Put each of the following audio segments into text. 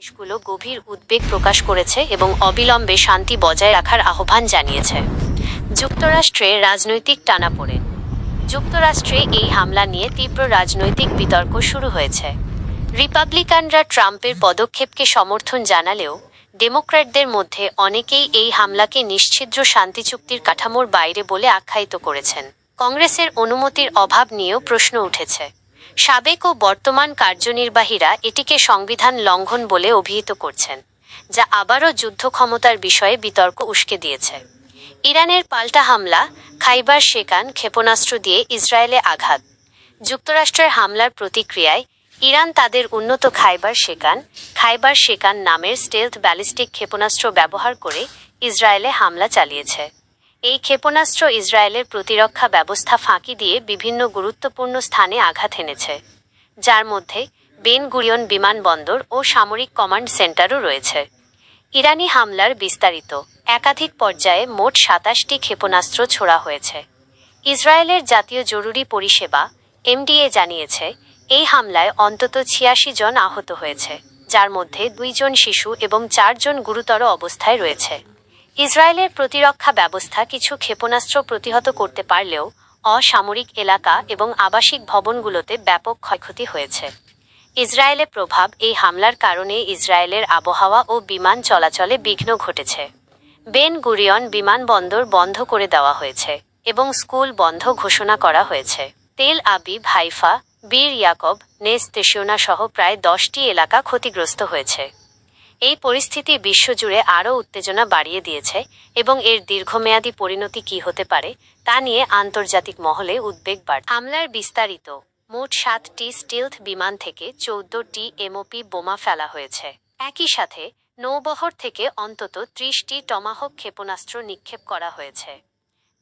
দেশগুলো গভীর উদ্বেগ প্রকাশ করেছে এবং অবিলম্বে শান্তি বজায় রাখার আহ্বান জানিয়েছে। যুক্তরাষ্ট্রে রাজনৈতিক টানাপোড়েন যুক্তরাষ্ট্রে এই হামলা নিয়ে তীব্র রাজনৈতিক বিতর্ক শুরু হয়েছে। রিপাবলিকানরা ট্রাম্পের পদক্ষেপকে সমর্থন জানালেও ডেমোক্র্যাটদের মধ্যে অনেকেই এই হামলাকে নিশ্ছিদ্র শান্তি চুক্তির কাঠামোর বাইরে বলে আখ্যায়িত করেছেন। কংগ্রেসের অনুমতির অভাব নিয়েও প্রশ্ন উঠেছে। সাবেক ও বর্তমান কার্যনির্বাহীরা এটিকে সংবিধান লঙ্ঘন বলে অভিহিত করছেন, যা আবারও যুদ্ধ ক্ষমতার বিষয়ে বিতর্ক উস্কে দিয়েছে। ইরানের পাল্টা হামলা, খাইবার শেকান ক্ষেপণাস্ত্র দিয়ে ইসরায়েলে আঘাত, যুক্তরাষ্ট্রের হামলার প্রতিক্রিয়ায় ইরান তাদের উন্নত খাইবার শেকান খাইবার শেকান নামের স্টেলথ ব্যালিস্টিক ক্ষেপণাস্ত্র ব্যবহার করে ইসরায়েলে হামলা চালিয়েছে। এই ক্ষেপণাস্ত্র ইসরায়েলের প্রতিরক্ষা ব্যবস্থা ফাঁকি দিয়ে বিভিন্ন গুরুত্বপূর্ণ স্থানে আঘাত এনেছে, যার মধ্যে বেন গুরিয়ন বিমানবন্দর ও সামরিক কমান্ড সেন্টারও রয়েছে। ইরানি হামলার বিস্তারিত একাধিক পর্যায়ে মোট সাতাশটি ক্ষেপণাস্ত্র ছোড়া হয়েছে। ইসরায়েলের জাতীয় জরুরি পরিষেবা এমডিএ জানিয়েছে, এই হামলায় অন্তত ছিয়াশি জন আহত হয়েছে, যার মধ্যে দুইজন শিশু এবং চারজন গুরুতর অবস্থায় রয়েছে। ইসরায়েলের প্রতিরক্ষা ব্যবস্থা কিছু ক্ষেপণাস্ত্র প্রতিহত করতে পারলেও অসামরিক এলাকা এবং আবাসিক ভবনগুলোতে ব্যাপক ক্ষয়ক্ষতি হয়েছে। ইসরায়েলে প্রভাব এই হামলার কারণে ইসরায়েলের আবহাওয়া ও বিমান চলাচলে বিঘ্ন ঘটেছে। বেন গুরিয়ন বিমানবন্দর বন্ধ করে দেওয়া হয়েছে এবং স্কুল বন্ধ ঘোষণা করা হয়েছে। তেল আবিব, হাইফা, বীর ইয়াকব, নেস সহ প্রায় দশটি এলাকা ক্ষতিগ্রস্ত হয়েছে। এই পরিস্থিতি বিশ্বজুড়ে আরও উত্তেজনা বাড়িয়ে দিয়েছে এবং এর দীর্ঘমেয়াদী পরিণতি কী হতে পারে তা নিয়ে আন্তর্জাতিক মহলে উদ্বেগ বাড় হামলার বিস্তারিত। মোট সাতটি স্টিলথ বিমান থেকে চৌদ্দটি এমওপি বোমা ফেলা হয়েছে। একই সাথে, নৌবহর থেকে অন্তত ত্রিশটি টমাহক ক্ষেপণাস্ত্র নিক্ষেপ করা হয়েছে।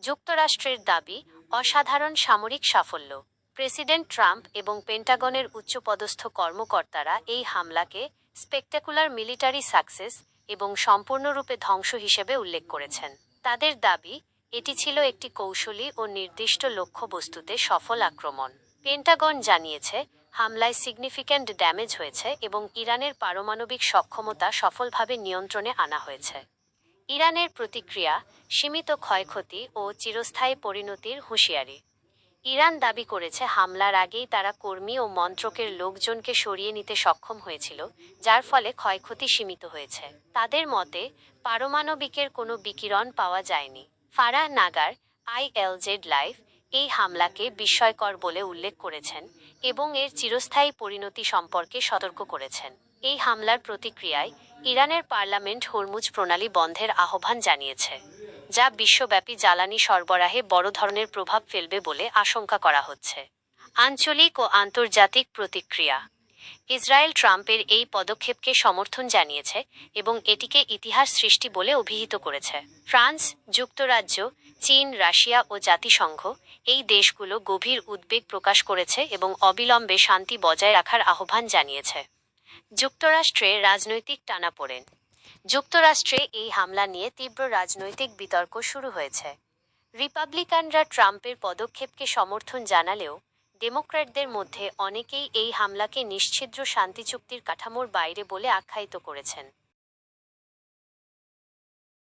যুক্তরাষ্ট্রের দাবি, অসাধারণ সামরিক সাফল্য। প্রেসিডেন্ট ট্রাম্প এবং পেন্টাগনের উচ্চপদস্থ কর্মকর্তারা এই হামলাকে স্পেকটাকুলার মিলিটারি সাকসেস এবং সম্পূর্ণরূপে ধ্বংস হিসেবে উল্লেখ করেছেন। তাদের দাবি, এটি ছিল একটি কৌশলী ও নির্দিষ্ট লক্ষ্যবস্তুতে সফল আক্রমণ। পেন্টাগন জানিয়েছে, হামলায় সিগনিফিক্যান্ট ড্যামেজ হয়েছে এবং ইরানের পারমাণবিক সক্ষমতা সফলভাবে নিয়ন্ত্রণে আনা হয়েছে। ইরানের প্রতিক্রিয়া, সীমিত ক্ষয়ক্ষতি ও চিরস্থায়ী পরিণতির হুঁশিয়ারি। ইরান দাবি করেছে হামলার আগেই তারা কর্মী ও মন্ত্রকের লোকজনকে সরিয়ে নিতে সক্ষম হয়েছিল, যার ফলে ক্ষয়ক্ষতি সীমিত হয়েছে। তাদের মতে, পারমাণবিকের কোনো বিকিরণ পাওয়া যায়নি। ফারাহ নাগার আইএলজেড লাইফ এই হামলাকে বিস্ময়কর বলে উল্লেখ করেছেন এবং এর চিরস্থায়ী পরিণতি সম্পর্কে সতর্ক করেছেন। এই হামলার প্রতিক্রিয়ায় ইরানের পার্লামেন্ট হরমুজ প্রণালী বন্ধের আহ্বান জানিয়েছে। যা বিশ্বব্যাপী জ্বালানি সরবরাহে বড় ধরনের প্রভাব ফেলবে বলে আশঙ্কা করা হচ্ছে। আঞ্চলিক ও আন্তর্জাতিক প্রতিক্রিয়া। ইসরায়েল ট্রাম্পের এই পদক্ষেপকে সমর্থন জানিয়েছে এবং এটিকে ইতিহাস সৃষ্টি বলে অভিহিত করেছে। ফ্রান্স, যুক্তরাজ্য, চীন, রাশিয়া ও জাতিসংঘ এই দেশগুলো গভীর উদ্বেগ প্রকাশ করেছে এবং অবিলম্বে শান্তি বজায় রাখার আহ্বান জানিয়েছে। যুক্তরাষ্ট্রে রাজনৈতিক টানাপোড়েন যুক্তরাষ্ট্রে এই হামলা নিয়ে তীব্র রাজনৈতিক বিতর্ক শুরু হয়েছে। রিপাবলিকানরা ট্রাম্পের পদক্ষেপকে সমর্থন জানালেও ডেমোক্র্যাটদের মধ্যে অনেকেই এই হামলাকে নিশ্ছিদ্র শান্তি চুক্তির কাঠামোর বাইরে বলে আখ্যায়িত করেছেন।